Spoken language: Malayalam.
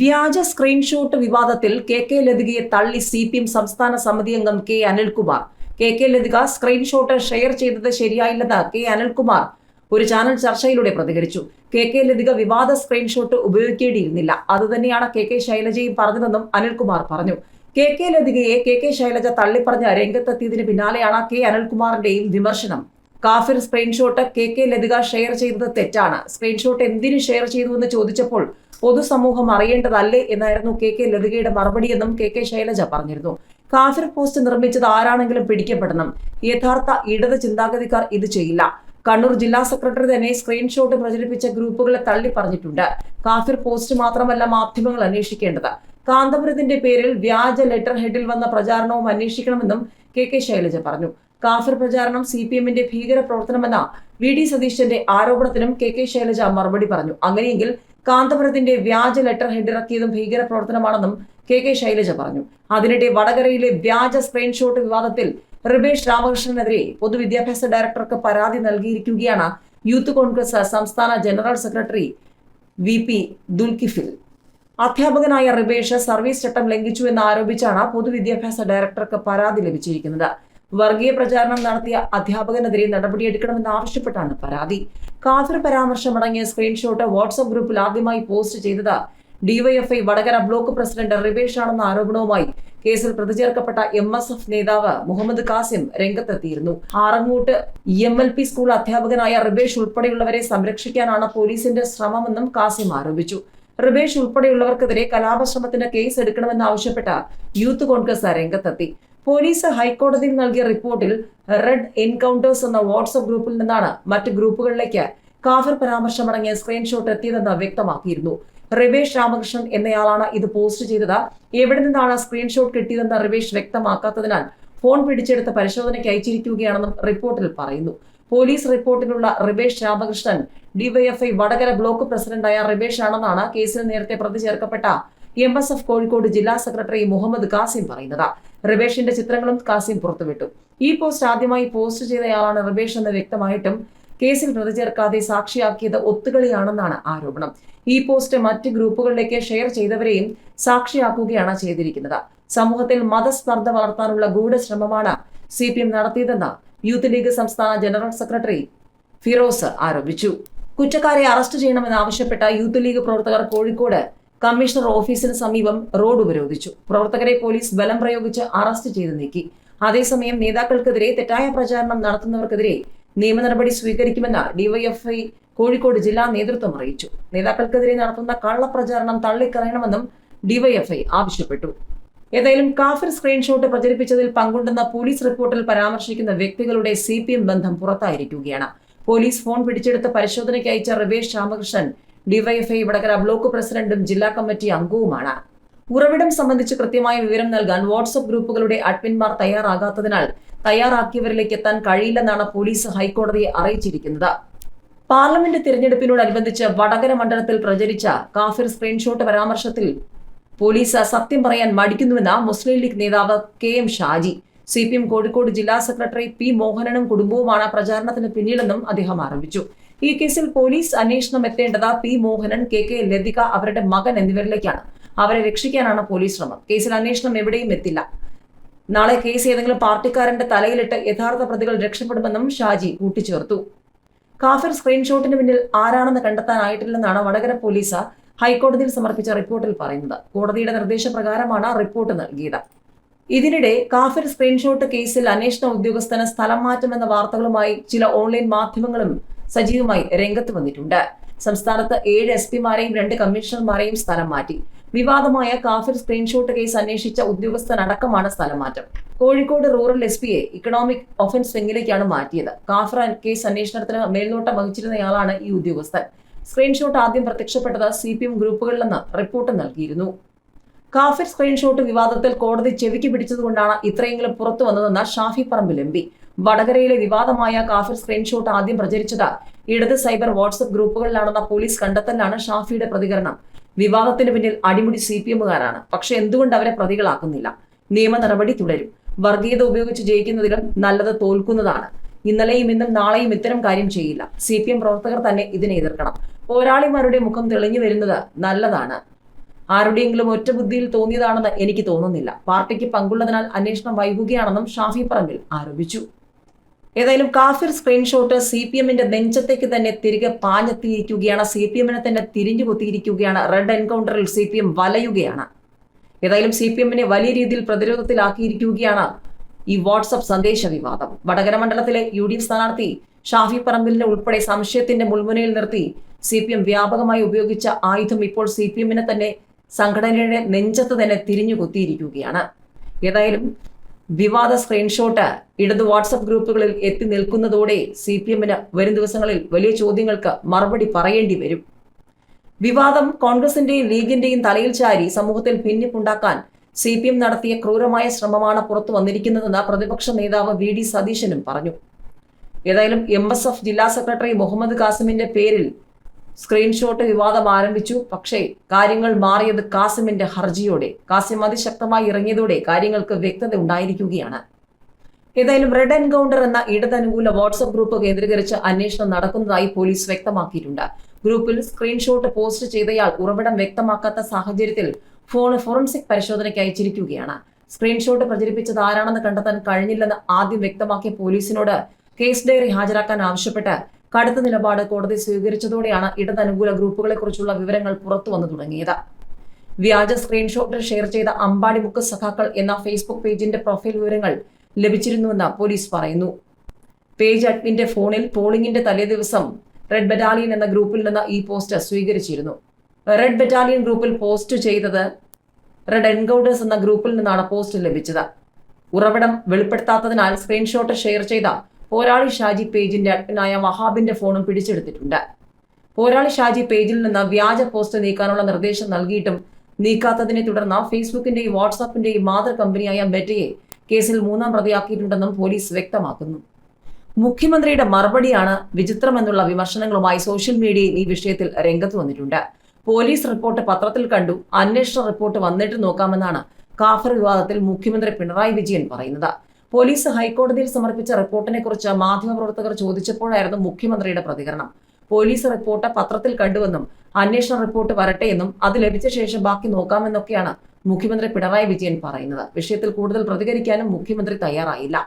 വ്യാജ സ്ക്രീൻഷോട്ട് വിവാദത്തിൽ കെ കെ ലതികയെ തള്ളി സി പി എം സംസ്ഥാന സമിതി അംഗം K Anilkumar. K K Lathika screenshot share ചെയ്തത് ശരിയായില്ലെന്ന് കെ അനിൽകുമാർ ഒരു ചാനൽ ചർച്ചയിലൂടെ പ്രതികരിച്ചു. കെ കെ ലതിക വിവാദ സ്ക്രീൻഷോട്ട് ഉപയോഗിക്കേണ്ടിയിരുന്നില്ല. അതുതന്നെയാണ് കെ കെ ശൈലജയും പറഞ്ഞതെന്നും അനിൽകുമാർ പറഞ്ഞു. കെ കെ ലതികയെ കെ കെ ശൈലജ തള്ളിപ്പറഞ്ഞ രംഗത്തെത്തിയതിന് പിന്നാലെയാണ് കെ അനിൽകുമാറിന്റെയും വിമർശനം. കാഫിർ screenshot K K Lathika share ചെയ്തത് തെറ്റാണ്. സ്ക്രീൻഷോട്ട് എന്തിനു ഷെയർ ചെയ്തു എന്ന് ചോദിച്ചപ്പോൾ പൊതുസമൂഹം അറിയേണ്ടതല്ലേ എന്നായിരുന്നു കെ കെ ലതികയുടെ മറുപടിയെന്നും കെ കെ ശൈലജ പറഞ്ഞിരുന്നു. കാഫിർ പോസ്റ്റ് നിർമ്മിച്ചത് ആരാണെങ്കിലും പിടിക്കപ്പെടണം. യഥാർത്ഥ ഇടത് ചിന്താഗതിക്കാർ ഇത് ചെയ്യില്ല. കണ്ണൂർ ജില്ലാ സെക്രട്ടറി തന്നെ സ്ക്രീൻഷോട്ട് പ്രചരിപ്പിച്ച ഗ്രൂപ്പുകളെ തള്ളി പറഞ്ഞിട്ടുണ്ട്. കാഫിർ പോസ്റ്റ് മാത്രമല്ല മാധ്യമങ്ങൾ അന്വേഷിക്കേണ്ടത്. കാന്തപുരത്തിന്റെ പേരിൽ വ്യാജ ലെറ്റർ ഹെഡിൽ വന്ന പ്രചാരണവും അന്വേഷിക്കണമെന്നും കെ കെ ശൈലജ പറഞ്ഞു. കാഫിർ പ്രചാരണം സി പി എമ്മിന്റെ ഭീകര പ്രവർത്തനമെന്ന വി ഡി സതീശന്റെ ആരോപണത്തിനും കെ കെ ശൈലജ മറുപടി പറഞ്ഞു. അങ്ങനെയെങ്കിൽ കാന്തപുരത്തിന്റെ വ്യാജ ലെറ്റർ ഹെഡിറക്കിയതും ഭീകര പ്രവർത്തനമാണെന്നും കെ കെ ശൈലജ പറഞ്ഞു. അതിനിടെ വടകരയിലെ വ്യാജ സ്ക്രീൻഷോട്ട് വിവാദത്തിൽ റിബേഷ് രാമകൃഷ്ണനെതിരെ പൊതുവിദ്യാഭ്യാസ ഡയറക്ടർക്ക് പരാതി നൽകിയിരിക്കുകയാണ് യൂത്ത് കോൺഗ്രസ് സംസ്ഥാന general secretary V P Dulkifil അധ്യാപകനായ റിബേഷ് സർവീസ് ചട്ടം ലംഘിച്ചു എന്ന് ആരോപിച്ചാണ് പൊതുവിദ്യാഭ്യാസ ഡയറക്ടർക്ക് പരാതി ലഭിച്ചിരിക്കുന്നത്. വർഗീയ പ്രചാരണം നടത്തിയ അധ്യാപകനെതിരെ നടപടി നടപടിയെടുക്കണമെന്ന് ആവശ്യപ്പെട്ടാണ് പരാതി. കാഫിർ പരാമർശമടങ്ങിയ സ്ക്രീൻഷോട്ട് വാട്സ്ആപ്പ് ഗ്രൂപ്പിൽ ആദ്യമായി പോസ്റ്റ് ചെയ്തത് DYFI Vadakara block president Ribesh ആണെന്ന ആരോപണവുമായി കേസിൽ പ്രതിചേർക്കപ്പെട്ട എം എസ് എഫ് നേതാവ് മുഹമ്മദ് കാസിം രംഗത്തെത്തിയിരുന്നു. Arangottu M L P school അധ്യാപകനായ റിബേഷ് ഉൾപ്പെടെയുള്ളവരെ സംരക്ഷിക്കാനാണ് പോലീസിന്റെ ശ്രമമെന്നും കാസിം ആരോപിച്ചു. റിബേഷ് ഉൾപ്പെടെയുള്ളവർക്കെതിരെ കലാപശ്രമത്തിന് കേസ് എടുക്കണമെന്ന് ആവശ്യപ്പെട്ട യൂത്ത് കോൺഗ്രസ് രംഗത്തെത്തി. പോലീസ് ഹൈക്കോടതിയിൽ നൽകിയ റിപ്പോർട്ടിൽ റെഡ് എൻകൗണ്ടേഴ്സ് എന്ന വാട്സ്ആപ്പ് ഗ്രൂപ്പിൽ നിന്നാണ് മറ്റ് ഗ്രൂപ്പുകളിലേക്ക് കാഫിർ പരാമർശമടങ്ങിയ സ്ക്രീൻഷോട്ട് എത്തിയതെന്ന് വ്യക്തമാക്കിയിരുന്നു. റിവേഷ് രാമകൃഷ്ണൻ എന്നയാളാണ് ഇത് പോസ്റ്റ് ചെയ്തത്. എവിടെ നിന്നാണ് സ്ക്രീൻഷോട്ട് കിട്ടിയതെന്ന് റിവേഷ് വ്യക്തമാക്കാത്തതിനാൽ ഫോൺ പിടിച്ചെടുത്ത് പരിശോധനയ്ക്ക് അയച്ചിരിക്കുകയാണെന്നും റിപ്പോർട്ടിൽ പറയുന്നു. പോലീസ് റിപ്പോർട്ടിലുള്ള റിവേഷ് രാമകൃഷ്ണൻ ഡിവൈഎഫ്ഐ വടകര ബ്ലോക്ക് പ്രസിഡന്റായ റിവേഷ് ആണെന്നാണ് കേസിൽ നേരത്തെ പ്രതി ചേർക്കപ്പെട്ട എം എസ് എഫ് കോഴിക്കോട് ജില്ലാ സെക്രട്ടറി മുഹമ്മദ് കാസിം പറയുന്നത്. റിബേഷിന്റെ ചിത്രങ്ങളും കാസിം പുറത്തുവിട്ടു. ഈ പോസ്റ്റ് ആദ്യമായി പോസ്റ്റ് ചെയ്തയാളാണ് റിബേഷ് എന്ന് വ്യക്തമായിട്ടും കേസിൽ പ്രതി ചേർക്കാതെ സാക്ഷിയാക്കിയത് ഒത്തുകളിയാണെന്നാണ് ആരോപണം. ഈ പോസ്റ്റ് മറ്റ് ഗ്രൂപ്പുകളിലേക്ക് ഷെയർ ചെയ്തവരെയും സാക്ഷിയാക്കുകയാണ് ചെയ്തിരിക്കുന്നത്. സമൂഹത്തിൽ മതസ്പർദ്ധ വളർത്താനുള്ള ഗൂഢശ്രമമാണ് സി പി എം നടത്തിയതെന്ന് യൂത്ത് ലീഗ് സംസ്ഥാന ജനറൽ സെക്രട്ടറി ഫിറോസ് ആരോപിച്ചു. കുറ്റക്കാരെ അറസ്റ്റ് ചെയ്യണമെന്നാവശ്യപ്പെട്ട യൂത്ത് ലീഗ് പ്രവർത്തകർ കോഴിക്കോട് കമ്മീഷണർ ഓഫീസിന് സമീപം റോഡ് ഉപരോധിച്ചു. പ്രവർത്തകരെ പോലീസ് ബലം പ്രയോഗിച്ച് അറസ്റ്റ് ചെയ്ത് നീക്കി. അതേസമയം നേതാക്കൾക്കെതിരെ തെറ്റായ പ്രചാരണം നടത്തുന്നവർക്കെതിരെ നിയമ നടപടി സ്വീകരിക്കുമെന്ന് ഡിവൈഎഫ്ഐ കോഴിക്കോട് ജില്ലാ നേതൃത്വം അറിയിച്ചു. നേതാക്കൾക്കെതിരെ നടത്തുന്ന കള്ളപ്രചാരണം തള്ളിക്കളയണമെന്നും ഡിവൈഎഫ്ഐ ആവശ്യപ്പെട്ടു. ഏതായാലും കാഫിർ സ്ക്രീൻഷോട്ട് പ്രചരിപ്പിച്ചതിൽ പങ്കുണ്ടെന്ന പോലീസ് റിപ്പോർട്ടിൽ പരാമർശിക്കുന്ന വ്യക്തികളുടെ സി ബന്ധം പുറത്തായിരിക്കുകയാണ്. പോലീസ് ഫോൺ പിടിച്ചെടുത്ത് പരിശോധനയ്ക്ക് അയച്ച റിവേഷ് രാമകൃഷ്ണൻ ഡിവൈഎഫ്ഐ വടകര ബ്ലോക്ക് പ്രസിഡന്റും ജില്ലാ കമ്മിറ്റി അംഗവുമാണ്. ഉറവിടം സംബന്ധിച്ച് കൃത്യമായ വിവരം നൽകാൻ വാട്സ്ആപ്പ് ഗ്രൂപ്പുകളുടെ അഡ്മിൻമാർ തയ്യാറാകാത്തതിനാൽ തയ്യാറാക്കിയവരിലേക്ക് എത്താൻ കഴിയില്ലെന്നാണ് പോലീസ് ഹൈക്കോടതിയെ അറിയിച്ചിരിക്കുന്നത്. പാർലമെന്റ് തിരഞ്ഞെടുപ്പിനോടനുബന്ധിച്ച് വടകര മണ്ഡലത്തിൽ പ്രചരിച്ച കാഫിർ സ്ക്രീൻഷോട്ട് പരാമർശത്തിൽ പോലീസ് സത്യം പറയാൻ മടിക്കുന്നുവെന്ന മുസ്ലിം ലീഗ് നേതാവ് K M Shaji C P M Kozhikode ജില്ലാ സെക്രട്ടറി പി മോഹനനും കുടുംബവുമാണ് പ്രചാരണത്തിന് പിന്നിലെന്നും അദ്ദേഹം ആരോപിച്ചു. ഈ കേസിൽ പോലീസ് അന്വേഷണം എത്തേണ്ടത് P Mohanan K K Lathika അവരുടെ മകൻ എന്നിവരിലേക്കാണ്. അവരെ രക്ഷിക്കാനാണ് പോലീസ് ശ്രമം. കേസിൽ അന്വേഷണം എവിടെയും എത്തില്ല. നാളെ കേസ് ഏതെങ്കിലും പാർട്ടിക്കാരന്റെ തലയിലിട്ട് യഥാർത്ഥ പ്രതികൾ രക്ഷപ്പെടുമെന്നും ഷാജി കൂട്ടിച്ചേർത്തു. കാഫിർ സ്ക്രീൻഷോട്ടിന് പിന്നിൽ ആരാണെന്ന് കണ്ടെത്താനായിട്ടില്ലെന്നാണ് വടകര പോലീസ് ഹൈക്കോടതിയിൽ സമർപ്പിച്ച റിപ്പോർട്ടിൽ പറയുന്നത്. കോടതിയുടെ നിർദ്ദേശപ്രകാരമാണ് റിപ്പോർട്ട് നൽകിയത്. ഇതിനിടെ കാഫിർ സ്ക്രീൻഷോട്ട് കേസിൽ അന്വേഷണ ഉദ്യോഗസ്ഥന് സ്ഥലം മാറ്റമെന്ന വാർത്തകളുമായി ചില ഓൺലൈൻ മാധ്യമങ്ങളും സജീവമായി രംഗത്ത് വന്നിട്ടുണ്ട്. സംസ്ഥാനത്ത് ഏഴ് എസ് പിമാരെയും രണ്ട് കമ്മീഷണർമാരെയും സ്ഥലം മാറ്റി. വിവാദമായ കാഫിർ സ്ക്രീൻഷോട്ട് കേസ് അന്വേഷിച്ച ഉദ്യോഗസ്ഥനടക്കമാണ് സ്ഥലം മാറ്റം കോഴിക്കോട് റൂറൽ എസ് പിയെ ഇക്കണോമിക് ഒഫൻസ് വിങ്ങിലേക്കാണ് മാറ്റിയത്. കാഫിർ കേസ് അന്വേഷണത്തിന് മേൽനോട്ടം വഹിച്ചിരുന്നയാളാണ് ഈ ഉദ്യോഗസ്ഥൻ. സ്ക്രീൻഷോട്ട് ആദ്യം പ്രത്യക്ഷപ്പെട്ടത് സി പി എം ഗ്രൂപ്പുകളിലെന്ന് റിപ്പോർട്ട് നൽകിയിരുന്നു. കാഫിർ സ്ക്രീൻഷോട്ട് വിവാദത്തിൽ കോടതി ചെവിക്ക് പിടിച്ചതുകൊണ്ടാണ് ഇത്രയെങ്കിലും പുറത്തു വന്നതെന്ന് ഷാഫി പറമ്പിൽ എം പി വടകരയിലെ വിവാദമായ കാഫിർ സ്ക്രീൻഷോട്ട് ആദ്യം പ്രചരിച്ചത് ഇടത് സൈബർ വാട്സ്ആപ്പ് ഗ്രൂപ്പുകളിലാണെന്ന പോലീസ് കണ്ടെത്തലാണ് ഷാഫിയുടെ പ്രതികരണം. വിവാദത്തിന് പിന്നിൽ അടിമുടി സി പി എമ്മുകാരാണ്. പക്ഷെ എന്തുകൊണ്ട് അവരെ പ്രതികളാക്കുന്നില്ല? നിയമ നടപടി തുടരും. വർഗീയത ഉപയോഗിച്ച് ജയിക്കുന്നതിലും നല്ലത് തോൽക്കുന്നതാണ്. ഇന്നലെയും ഇന്നും നാളെയും ഇത്തരം കാര്യം ചെയ്യില്ല. സി പി എം പ്രവർത്തകർ തന്നെ ഇതിനെ എതിർക്കണം. പോരാളിമാരുടെ മുഖം തെളിഞ്ഞു വരുന്നത് നല്ലതാണ്. ആരുടെയെങ്കിലും ഒറ്റ ബുദ്ധിയിൽ തോന്നിയതാണെന്ന് എനിക്ക് തോന്നുന്നില്ല. പാർട്ടിക്ക് പങ്കുള്ളതിനാൽ അന്വേഷണം വൈകുകയാണെന്നും ഷാഫി പറമ്പിൽ ആരോപിച്ചു. ഏതായാലും കാഫിർ സ്ക്രീൻഷോട്ട് സി പി എമ്മിന്റെ നെഞ്ചത്തേക്ക് തന്നെ തിരികെ പാഞ്ഞെത്തിയിരിക്കുകയാണ്. സി പി എമ്മിനെ തന്നെ തിരിഞ്ഞു കുത്തിയിരിക്കുകയാണ് റെഡ് എൻകൗണ്ടറിൽ സി പി എം വലയുകയാണ്. ഏതായാലും സി പി എമ്മിനെ വലിയ രീതിയിൽ പ്രതിരോധത്തിലാക്കിയിരിക്കുകയാണ് ഈ വാട്സപ്പ് സന്ദേശ വിവാദം വടകര മണ്ഡലത്തിലെ യു ഡി എഫ് സ്ഥാനാർത്ഥി ഷാഫി പറമ്പിലിനെ ഉൾപ്പെടെ സംശയത്തിന്റെ മുൾമുനയിൽ നിർത്തി സി പി എം വ്യാപകമായി ഉപയോഗിച്ച ആയുധം ഇപ്പോൾ സി പി എമ്മിനെ തന്നെ സംഘടനയുടെ നെഞ്ചത്ത് തന്നെ തിരിഞ്ഞു കുത്തിയിരിക്കുകയാണ്. ഏതായാലും വിവാദ സ്ക്രീൻഷോട്ട് ഇടത് വാട്സപ്പ് ഗ്രൂപ്പുകളിൽ എത്തി നിൽക്കുന്നതോടെ സി പി എമ്മിന് വരും ദിവസങ്ങളിൽ വലിയ ചോദ്യങ്ങൾക്ക് മറുപടി പറയേണ്ടി വരും. വിവാദം കോൺഗ്രസിന്റെയും ലീഗിന്റെയും തലയിൽ ചാരി സമൂഹത്തിൽ ഭിന്നിപ്പുണ്ടാക്കാൻ സി പി എം നടത്തിയ ക്രൂരമായ ശ്രമമാണ് പുറത്തു വന്നിരിക്കുന്നതെന്ന് പ്രതിപക്ഷ നേതാവ് വി ഡി സതീശനും പറഞ്ഞു. ഏതായാലും എം എസ് എഫ് ജില്ലാ സെക്രട്ടറി മുഹമ്മദ് കാസിമിന്റെ പേരിൽ സ്ക്രീൻഷോട്ട് വിവാദം ആരംഭിച്ചു. പക്ഷേ കാര്യങ്ങൾ മാറിയത് കാസിമിന്റെ ഹർജിയോടെ. കാസിം അതിശക്തമായി ഇറങ്ങിയതോടെ കാര്യങ്ങൾക്ക് വ്യക്തത ഉണ്ടായിരിക്കുകയാണ്. ഏതായാലും റെഡ് എൻകൗണ്ടർ എന്ന ഇടതനുകൂല വാട്സ്ആപ്പ് ഗ്രൂപ്പ് കേന്ദ്രീകരിച്ച് അന്വേഷണം നടക്കുന്നതായി പോലീസ് വ്യക്തമാക്കിയിട്ടുണ്ട്. ഗ്രൂപ്പിൽ സ്ക്രീൻഷോട്ട് പോസ്റ്റ് ചെയ്തയാൾ ഉറവിടം വ്യക്തമാക്കാത്ത സാഹചര്യത്തിൽ ഫോൺ ഫോറൻസിക് പരിശോധനയ്ക്ക് അയച്ചിരിക്കുകയാണ്. സ്ക്രീൻഷോട്ട് പ്രചരിപ്പിച്ചത് ആരാണെന്ന് കണ്ടെത്താൻ കഴിഞ്ഞില്ലെന്ന് ആദ്യം വ്യക്തമാക്കിയ പോലീസിനോട് കേസ് ഡയറി ഹാജരാക്കാൻ ആവശ്യപ്പെട്ട് കടുത്ത നിലപാട് കോടതി സ്വീകരിച്ചതോടെയാണ് ഇടതനുകൂല ഗ്രൂപ്പുകളെക്കുറിച്ചുള്ള വിവരങ്ങൾ പുറത്തു വന്നു തുടങ്ങിയത്. വ്യാജ സ്ക്രീൻഷോട്ട് ഷെയർ ചെയ്ത അമ്പാടി മുക്ക് സഖാക്കൾ എന്ന ഫേസ്ബുക്ക് പേജിന്റെ പ്രൊഫൈൽ വിവരങ്ങൾ ലഭിച്ചിരുന്നുവെന്ന് പോലീസ് പറയുന്നു. പേജ് അഡ്മിന്റെ ഫോണിൽ പോളിംഗിന്റെ തലേദിവസം റെഡ് ബറ്റാലിയൻ എന്ന ഗ്രൂപ്പിൽ നിന്ന് ഈ പോസ്റ്റ് സ്വീകരിച്ചിരുന്നു. റെഡ് ബറ്റാലിയൻ ഗ്രൂപ്പിൽ പോസ്റ്റ് ചെയ്തത് റെഡ് എൻകൗണ്ടേഴ്സ് എന്ന ഗ്രൂപ്പിൽ നിന്നാണ് പോസ്റ്റ് ലഭിച്ചത്. ഉറവിടം വെളിപ്പെടുത്താത്തതിനാൽ സ്ക്രീൻഷോട്ട് ഷെയർ ചെയ്ത പോരാളി ഷാജി പേജിന്റെ അഡ്മിനായ വഹാബിന്റെ ഫോണും പിടിച്ചെടുത്തിട്ടുണ്ട്. പോരാളി ഷാജി പേജിൽ നിന്ന് വ്യാജ പോസ്റ്റ് നീക്കാനുള്ള നിർദ്ദേശം നൽകിയിട്ടും നീക്കാത്തതിനെ തുടർന്ന് ഫേസ്ബുക്കിന്റെയും വാട്സാപ്പിന്റെയും മാതൃ കമ്പനിയായ മെറ്റയെ കേസിൽ മൂന്നാം പ്രതിയാക്കിയിട്ടുണ്ടെന്നും പോലീസ് വ്യക്തമാക്കുന്നു. മുഖ്യമന്ത്രിയുടെ മറുപടിയാണ് വിചിത്രമെന്നുള്ള വിമർശനങ്ങളുമായി സോഷ്യൽ മീഡിയയിൽ ഈ വിഷയത്തിൽ രംഗത്ത് വന്നിട്ടുണ്ട്. പോലീസ് റിപ്പോർട്ട് പത്രത്തിൽ കണ്ടു അന്വേഷണ റിപ്പോർട്ട് വന്നിട്ട് നോക്കാമെന്നാണ് കാഫർ വിവാദത്തിൽ മുഖ്യമന്ത്രി പിണറായി വിജയൻ പറയുന്നത്. പോലീസ് ഹൈക്കോടതിയിൽ സമർപ്പിച്ച റിപ്പോർട്ടിനെ കുറിച്ച് മാധ്യമപ്രവർത്തകർ ചോദിച്ചപ്പോഴായിരുന്നു മുഖ്യമന്ത്രിയുടെ പ്രതികരണം. പോലീസ് റിപ്പോർട്ട് പത്രത്തിൽ കണ്ടുവെന്നും അന്വേഷണ റിപ്പോർട്ട് വരട്ടെ എന്നും അത് ലഭിച്ച ശേഷം ബാക്കി നോക്കാമെന്നൊക്കെയാണ് മുഖ്യമന്ത്രി പിണറായി വിജയൻ പറയുന്നത്. വിഷയത്തിൽ കൂടുതൽ പ്രതികരിക്കാനും മുഖ്യമന്ത്രി തയ്യാറായില്ല.